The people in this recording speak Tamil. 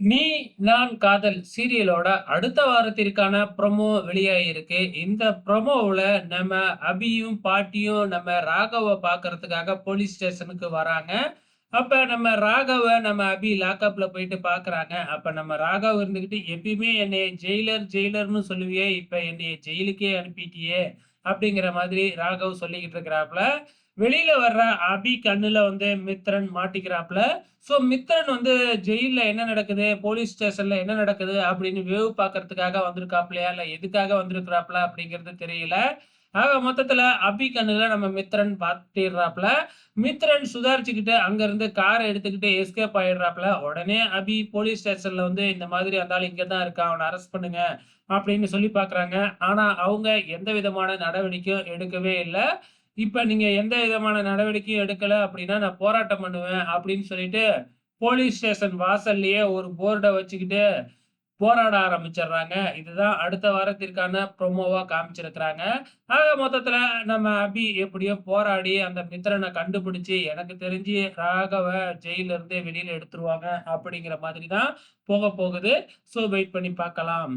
நீ நான் காதல் சீரியலோட அடுத்த வாரத்திற்கான ப்ரொமோ வெளியாகிருக்கு. இந்த ப்ரொமோவில் நம்ம அபியும், பாட்டியும் நம்ம ராகவை பார்க்கறதுக்காக போலீஸ் ஸ்டேஷனுக்கு வராங்க. அப்போ நம்ம ராகவை நம்ம அபி லாக்அப்பில் போயிட்டு பார்க்குறாங்க. அப்போ நம்ம ராகவ் இருந்துக்கிட்டு "எப்பயுமே என்னைய ஜெயிலர் ஜெயிலர்னு சொல்லுவியே, இப்போ என்னைய ஜெயிலுக்கே அனுப்பிட்டியே" அப்படிங்கிற மாதிரி ராகவ் சொல்லிக்கிட்டு இருக்கிறாப்புல வெளியில வர்ற அபி கண்ணுல வந்து மித்ரன் மாட்டிக்கிறாப்ல. ஸோ மித்ரன் வந்து ஜெயிலில் என்ன நடக்குது, போலீஸ் ஸ்டேஷன்ல என்ன நடக்குது அப்படின்னு வேவு பார்க்கறதுக்காக வந்திருக்காப்லையா இல்ல எதுக்காக வந்திருக்கிறாப்ல அப்படிங்கிறது தெரியல. ஆக மொத்தத்துல அபி கண்ணுல நம்ம மித்ரன் மாட்டிர்றாப்ல. மித்ரன் சுதாரிச்சுக்கிட்டு அங்கருந்து காரை எடுத்துக்கிட்டு எஸ்கேப் ஆயிடுறாப்ல. உடனே அபி போலீஸ் ஸ்டேஷன்ல வந்து இந்த மாதிரி அந்த ஆள் இங்க தான் இருக்கான். அவனை அரெஸ்ட் பண்ணுங்க அப்படின்னு சொல்லி பார்க்குறாங்க. ஆனா அவங்க எந்த விதமான நடவடிக்கையும் எடுக்கவே இல்லை இப்ப நீங்க எந்த விதமான நடவடிக்கையும் எடுக்கல அப்படின்னா, நான் போராட்டம் பண்ணுவேன் அப்படின்னு சொல்லிட்டு, போலீஸ் ஸ்டேஷன் வாசல்லையே ஒரு போர்டை வச்சுக்கிட்டு போராட ஆரம்பிச்சிடுறாங்க இதுதான் அடுத்த வாரத்திற்கான ப்ரொமோவா காமிச்சிருக்கிறாங்க. ஆக மொத்தத்துல நம்ம அபி எப்படியோ போராடி அந்த மித்திரனை கண்டுபிடிச்சு, எனக்கு தெரிஞ்சு ராகவ ஜெயில இருந்தே வெளியில எடுத்துருவாங்க அப்படிங்கிற மாதிரி தான் போக போகுது. ஸோ வெயிட் பண்ணி பார்க்கலாம்.